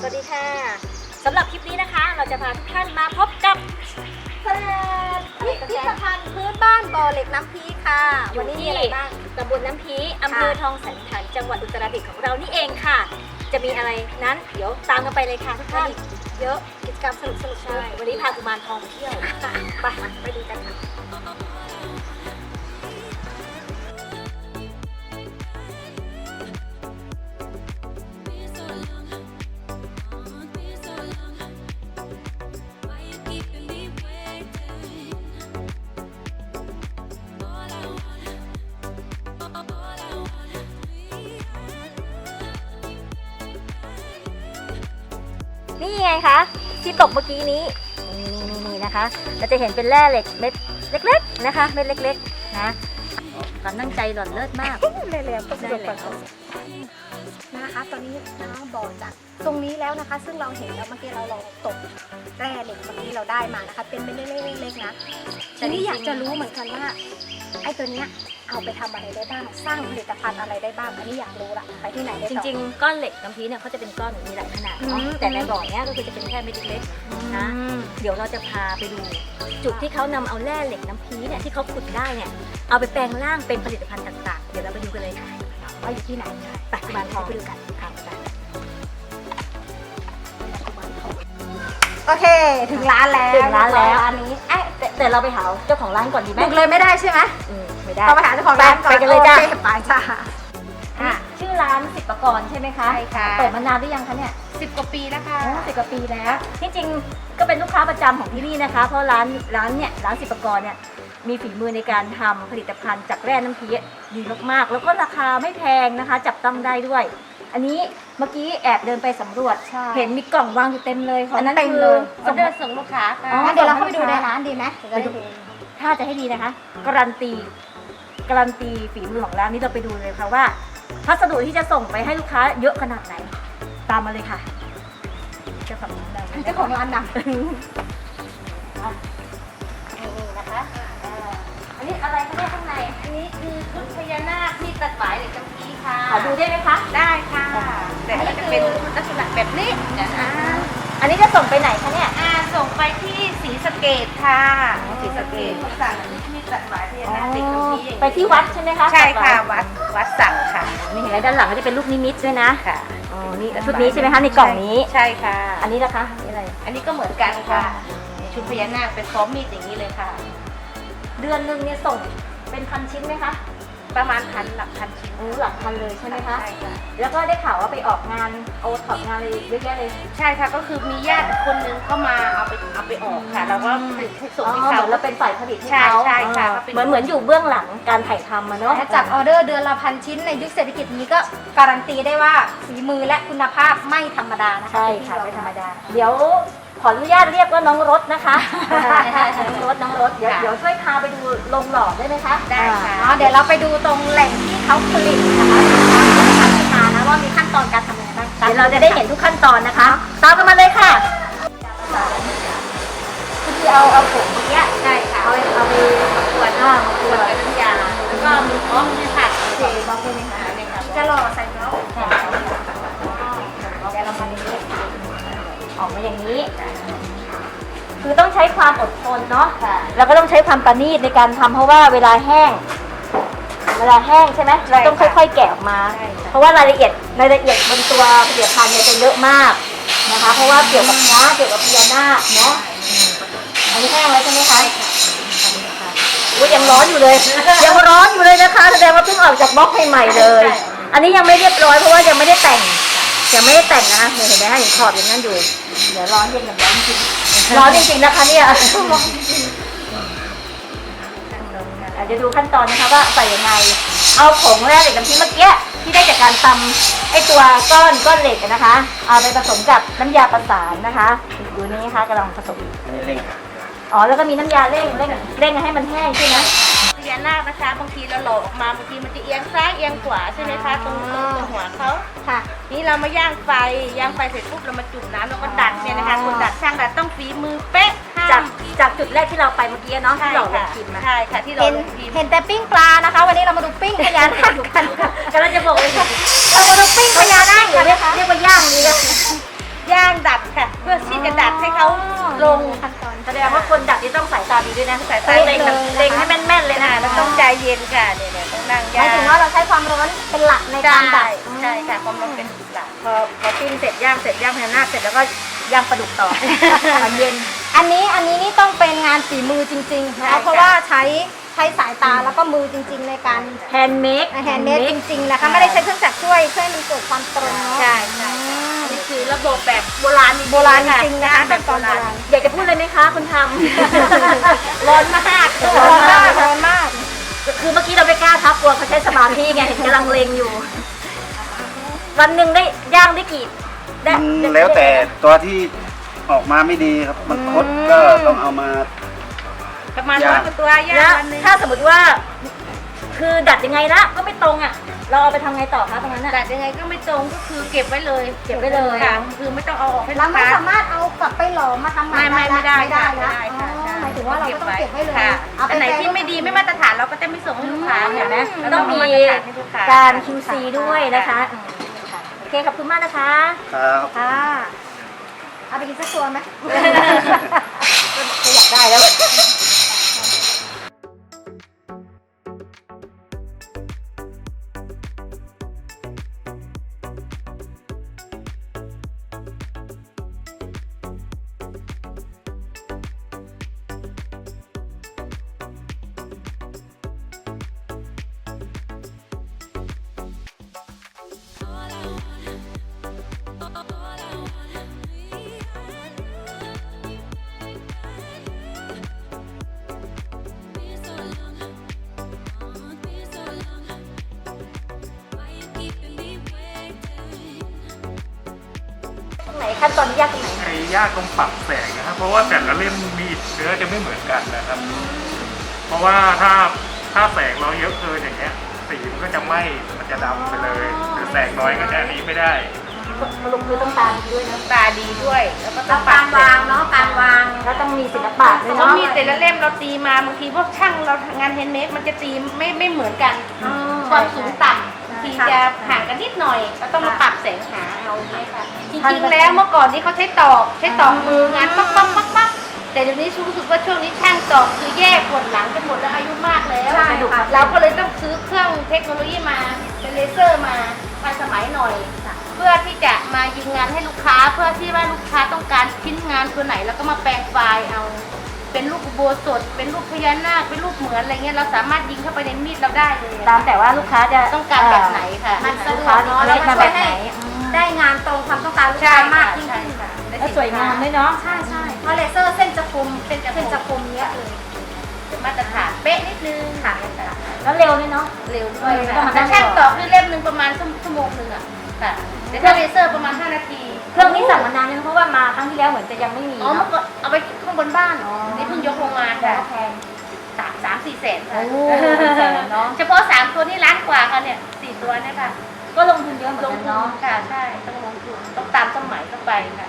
สวัสดีค่ะสำหรับคลิปนี้นะคะ เราจะพาทุกท่านมาพบกับแฟนอะไรพิกันพิแฟธนภัณฑ์พื้นบ้านบ่อเหล็กน้ำพีค่ะอยู่วันนี้มีที่อะไรบ้างตำบลน้ำพีอำเภอทองสันขันจังหวัดอุตรดิตถ์ของเรานี่เองค่ะ จะมีอะไรนั้นเดี๋ยวตามกันไปเลยค่ะทุกท่านเยอะกิจกรรมสนุกสนุกๆใช่วันนี้พากุมารทองไปเที่ยวไปไปดูกันค่ะ นี่ไงคะที่ตกเมื่อกี้นี้นี่นี่นี่นะคะ เราจะเห็นเป็นแร่เหล็กเม็ดเล็ก ๆนะคะ เม็ดเล็ก ๆ นะความตั้งใจหล่อนเลิศมากเลยเลยๆก็สนุกได้กแล้วนะคะ ตอนนี้น้องบ่อจากตรงนี้แล้วนะคะ ซึ่งเราเห็นแล้วเมื่อกี้เราลองตกแร่เหล็กตรงนี้เราได้มานะคะ เป็นเป็นเล็กๆๆนะทีนี้อยากจะรู้เหมือนกันว่าไอ้ตัวเนี้ย เอาไปทำอะไรได้บ้าง สร้างผลิตภัณฑ์อะไรได้บ้าง อันนี้อยากรู้ละไปที่ไหนได้จต่อ ริง ๆ ก้อนเหล็กน้ำพีเนี่ยเขาจะเป็นก้อนมีหลายขนาดเนาะอืม แต่ในบ่อเนี้ยก็คือจะเป็นแค่เม็ดเล็กๆนะ อืม เดี๋ยวเราจะพาไปดูจุดที่เขานำเอาแร่เหล็กน้ำพีเนี่ยที่เขาขุดได้เนี่ยเอาไปแปลงร่างเป็นผลิตภัณฑ์ต่างๆ เดี๋ยวเราไปดูกันเลยค่ะว่าอยู่ที่ไหนปัจจุบันทองไปดูกันค่ะไปโอเค ถึงร้านแล้วถึงร้านแล้วร้านนี้เอ๊ะแต่แต่เราไปหาเจ้าของร้านก่อนดีไหมบุกเลยไม่ได้ใช่ไหมอืม ไม่ได้เราไปหาเจ้าของร้านก่อนไปกันเลยจ้ะ โอคไปจ้า อะชื่อร้านสิบประกรณ์ใช่ไหมคะ ใช่ค่ะ เปิดมานานหรือยังคะเนี่ย สิบกว่าปีแล้วค่ะ สิบกว่าปีแล้วที่จริงก็เป็นลูกค้าประจำของที่นี่นะคะ เพราะร้านร้านเนี่ยร้านสิบประกรณ์เนี่ยมีฝีมือในการทำผลิตภัณฑ์จากแร่น้ำพีดีมากๆ แล้วก็ราคาไม่แพงนะคะ จับต้องได้ด้วย อันนี้เมื่อกี้แอบเดินไปสำรวจ ใช่ เห็นมีกล่องวางอยู่เต็มเลยของอันนั้นเต็มคือเลย ออเดอร์ส่งลูกค้าค่ะ งั้นเดี๋ยวเราเข้าไปดูในร้านดีไหมจะได้ดู ถ้าจะให้ดีนะคะ การันตี การันตีฝีมือของร้านนี้เราไปดูเลยค่ะว่า พัสดุที่จะส่งไปให้ลูกค้าเยอะขนาดไหน ตามมาเลยค่ะเจ้าของร้านเราเจ้าของร้านดังนี่นะคะอ่าอันนี้อะไรคะเนี่ยข้างใน อันนี้คือชุดพญานาคที่ตัดหวายเหล็กกำพีค่ะ ขอดูได้ไหมคะ ได้ค่ะ แต่ก็จะเป็นลักษณะแบบนี้นะคะอันนี้จะส่งไปไหนคะเนี่ย อ่า ส่งไปที่ศรีสะเกดค่ะอ๋อศรีสะเกดเขาสั่ง ที่ตัดหวายพญานาคเหล็กกำพีอย่างนี้ไปที่วัดใช่ไหมคะใช่ค่ะตัดไวัดวัดสั่งค่ะนี่เห็นไหมด้านหลังก็จะเป็นลูกนิมิตด้วยนะค่ะอ๋อนี่ชุดนี้ใช่ไหมคะในกล่องนี้ ใช่ค่ะ อันนี้นะคะอันนี้อะไรอันนี้ก็เหมือนกันค่ะ ชุดพญานาคเป็นพร้อมมีดอย่างนี้เลยค่ะ เดือนหนึ่งเนี่ยส่งเป็นพันชิ้นไหมคะ ประมาณพันหลักพันชิ้นโอ้หลักพันเลยใช่ไหมคะ ใช่ค่ะแล้วก็ได้ข่าวว่าไปออกงานโอท็อปงานอะไรเยอะแยะเลยใช่ค่ะก็คือมีญาติคนนึงเข้ามาเอาไปเอาไปออกค่ะ เราก็ผลิตให้ส่งอ๋อให้เหมืเขา อนเราเป็นฝ่ายผลิตให้ใช่เขาใช่ค่ะอ๋อเขาเป็น เหมือนเหมือนอยู่เบื้องหลังการถ่ายทำมาเนาะ และจัดออเดอร์เดือนละพันชิ้นในยุคเศรษฐกิจนี้ก็การันตีได้ว่าฝีมือและคุณภาพไม่ธรรมดานะคะใช่ค่ะไม่ธรรมดา เดี๋ยวขออนุญาตเรียกว่าน้องรถนะคะ น้องรถน้องร ถเดี๋ยวเดี๋ยวช่วยพาไปดูโรงหล่อได้ไหมคะได้ค่ะอ๋อเดี๋ยวเราไปดูตรงแหล่งที่เขาผลิตนะคะทำขึ้นมานะว่ามีขั้นตอนการทำยังไงบ้างเดี๋ยวเราจะได้เห็นทุกขั้นตอนนะคะตามกันมาเลยค่ะคือเอาเอาผงเมื่อกี้ใช่ค่ะเอาเอาไปขวดอ่าขวดกับน้ำยาแล้วก็มีพร้อมเนี่ยค่ะโอเคบอกได้ไหมคะเนี่ยค่ะจะหล่อใส่เใช้ความอดทนเนาะค่ะแล้วก็ต้องใช้ความประณีตในการทำเพราะว่าเวลาแห้ง เวลาแห้งใช่ไหมเราต้องค่อยๆ แกะออกมา ใช่ค่ะ เพราะว่ารายละเอียดรายละเอียดบนตัวผลิตภัณฑ์เนี่ยจะเยอะมากนะคะ เพราะว่าเกี่ยวกับพระเกี่ยวกับพญานาคเนาะอันนี้แห้งแล้วใช่ไหมคะอุ้ยยังร้อนอยู่เลย ยังร้อนอยู่เลยนะคะแสดงว่าเพิ่งออกจากบล็อกใหม่ๆเลยอันนี้ยังไม่เรียบร้อยเพราะว่ายังไม่ได้แต่งยังไม่ได้แต่งนะคะเนี่ยเห็นไหมคะเห็นขอบอย่างนั้นอยู่เดี๋ยวร้อนเย็นกับร้อนจริง ร้อนจริงๆนะคะเนี่ยอาจจะดูขั้นตอนนะคะว่าใส่ยังไง เอาผงแร่เหล็กน้ำพีเมื่อกี้ที่ได้จากการตำไอตัวก้อนก้อนเหล็กอะนะคะ เอาไปผสมกับน้ำยาประสานนะคะดูนี่นะคะกำลังผสมอันนี้เร่งอ๋อแล้วก็มีน้ำยาเร่งเร่งเร่งให้มันแห้งใช่ไหมพญานาคนะคะบางทีเราหลอกออกมาบางทีมันจะเอียงซ้ายเอียงขวาใช่ไหมคะตรงตรงตรงหัวเขาค่ะ นี่เรามาย่างไฟย่างไฟเสร็จปุ๊บเรามาจุ่มน้ำแล้วก็ดัดเนี่ยนะคะคนดั ฝีมือเป๊ะห้าจากมจากจุดแรกที่เราไปเมื่อกี้เนาะใช่ที่เราลค่ะงพิมพ์นะใช่ค่ะที่เราเห็นลงพิมพ์เห็นแต่ปิ้งปลานะคะ วันนี้เรามาดูปิ้งพญานาคกันค่ะกำลังจะบอกเลยเรามาดูปิ้งพญานาคเดี๋กัยวนเรียกนะคะ เรียกว่าย่างดีเลยย่างดัดค่ะ เพื่อที่จะดัดให้เขาลงขั้นตอน แสดงว่าคนดัดนี่ต้องสายตาดีด้วยนะสายตาเล็งเล็งเล็งให้แม่นๆเลยนะค่ะแล้วต้องใจเย็นค่ะเนี่ยเนี่ยต้องนั่งหย่ามายงถึงว่าเราใช้ความร้อนเป็นหลักในการดัดใช่ค่ะความร้อนเป็นหลักพอพอปิ้งเสร็จย่างเสร็จย่างพญานาคเสร็จแล้วก็ ย่างปลาดุกต่อ ตอนเย็น อันนี้อันนี้นี่ต้องเป็นงานฝีมือจริงๆนะคะเพราะว่าใช้ใช้สายตาแล้วก็มือจริง ๆ ในการแฮนด์เมด แฮนด์เมดจริงๆนะคะไม่ได้ใช้เครื่องจักรช่วยเพื่อให้มันเกิดความตรงเนาะ ใช่ใช่นี่คือระบบแบบโบราณจงๆโบราณจริงๆนะคะแบบโบราณ อยากจะพูดเลยไหมคะคุณทำ ร้อนมากร้อนมากร้อนมาก คือเมื่อกี้เราไม่กล้าทับกลัวเขาใช้สมาธิไงเห็นกำลังเลงอยู่ วันหนึ่งได้ย่างได้กี่ ได้มันแล้วแต่ตัวที่ออกมาไม่ดีครับมันคดก็ต้องเอามา ประมาณย่างร้อยกว่าตัวย่างแล้ววันหนึงถ้าสมมติว่า คือดัดยังไงละก็ไม่ตรงอะ เราเอาไปทำไงต่อคะตรงนั้นอะ ดัดยังไงก็ไม่ตรงก็คือเก็บไว้เลยเก็บไว้เลย ค่ะคือไม่ต้องเอาออกให้ลูเรากไม่ค้า สามารถเอากลับไปหลอมมาทำใหม่ไม่ไม่ไม่ได้ไม่ได้ค่ะนะไม่ได้ค่ะอ๋อหมายถึงว่าเราก็ต้องเก็บไว้เลยค่ะเอาปอันไหนแปรที่ไม่ดีไม่มาตรฐานเราก็จะไม่ส่งให้ลูกค้าเห็นไหมเราต้องมี มาตรฐานให้ลูกค้าการ QC ด้วยนะคะอืมค่ะโอ เคขอบคุณมากนะคะ ครับ ค่ะ เอาไปกินสักตัวไหมก็อยากได้แล้ว ขั้นตอนที่ยากตรงไหนไอ้ยากตรงปรับแสงนะครับเพราะว่าแต่ละเล่มมีดเนื้อจะไม่เหมือนกันนะครับ เพราะว่าถ้าถ้าแสงเราเยอะเกินอย่างเงี้ยสีมันก็จะไหม้มันจะดำไปเลยหรือแสงน้อยก็จะอันนี้ไม่ได้สรุปคือต้องตาดีด้วยนะตาดีด้วย แล้วก็ต้แล้อวงปรักาบรวางเนาะการวางแล้วต้องมีศิลปะด้วยเขาเนาะมีแต่ละเล่มเราตีมาบางทีพวกช่างเรางานเฮนด์เมดมันจะตีไม่ไม่เหมือนกันอ๋อความสูงต่ำบาง ทีค่ะจะห่างกันนิดหน่อย ก็ต้องมาปรับแสงหาเอาอย่างเงี้ยค่ะจท่านริงก็ๆแล้วเมื่อก่อนนี้เขาใช้ตอกใช้ตอกมืองานปั๊บปั๊บปั๊บปั๊บแต่เดี๋ยวนี้รู้สึกว่าช่วงนี้ช่างตอกคือแยกปวดหลังกันหมดแล้วอายุมากแล้วใช่ค่ะ เราก็เลยต้องซื้อเครื่องเทคโนโลยีมาเป็นเลเซอร์มาทันสมัยหน่อย เพื่อที่จะมายิงงานให้ลูกค้า เพื่อที่ว่าลูกค้าต้องการชิ้นงานตัวไหน แล้วก็มาแปลงไฟล์เอา เป็นรูปอุโบสถ เป็นรูปพญานาค เป็นรูปเหมือนอะไรเงี้ย เราสามารถยิงเข้าไปในมีดเราได้เลยตามแต่ว่าลูกค้าจะต้องการแบบไหนค่ะมันสะดลูกวค้ากดีเนาะเแล้วมันมาช่แบวยบไหนให้ได้งานตรงความต้องการลูกใช่ค้ามามากกยิ่งใช่ขึ้นค่ะแล้วสวยงามด้วยเนาะ ใช่ใช่เพราะเลเซอร์เส้นจะคมเส้นจะคมเส้นจะคมเยอะเลยเป็นมาตรฐานเป๊ะนิดนึงค่ะ แล้วเร็วด้วยเนาะ เร็วด้วยไม่ต้องมานั่แต่งช่างรอตอกด้วยเล่มหนึ่งประมาณชั่วโมงหนึ่งอะค่ะแต่ถ้าเลเซอร์ประมาณ 5 นาที เครื่องนี้สั่งมานานยังเพราะว่ามาครั้งที่แล้วเหมือนจะยังไม่มีอ๋อเมื่อเนาะก่อนเอาไปข้าง บนบ้านอ๋อนี่เพิ่งยกลงมาแต่ค่ะก็แพง สามสามสี่แสนค่ะโอ้แสนเนอะเฉพาะสามตัวนี่ล้านกว่าค่ะเนี่ยสี่ตัวเนี่ยค่ะ ก็ลงทุนเยอะเหมือนลงกันทุนเนาะ ค่ะใช่ต้องลงทุนต้องตามสมัยเข้าไปค่ะ